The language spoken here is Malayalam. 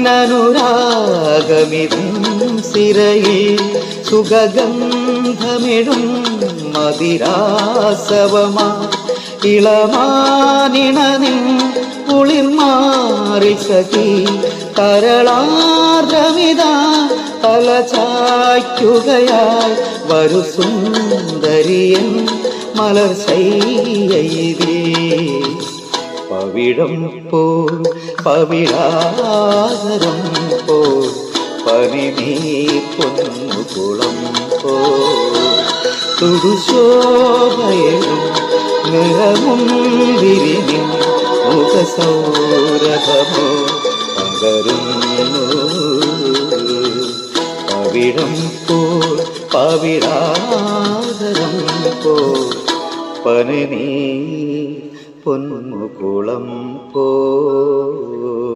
നിന്നനുരാഗമിതും സിരയിൽ സുഖഗന്ധമിഴും മതിരാസവമാ. ഇളമാനിണനിൻ കുളിർമാറി സഖി കരളാർദ്രമിതാ തല ചായ്ക്കുകയായി വരു സുന്ദരിയൻ മലർ ശയ്യയിലേ പവിഴം പോ പവിഴാതരം പോ പനിനീ പൊന്നുകുളം പോ തുടുശോഭയരും വിരിഞ്ഞു മുഖസൗരഭമോ പകരുന്നു. പവിഴം പോ പവിഴാതരം പോ പനിനീ പൊന്നുകുളം പോ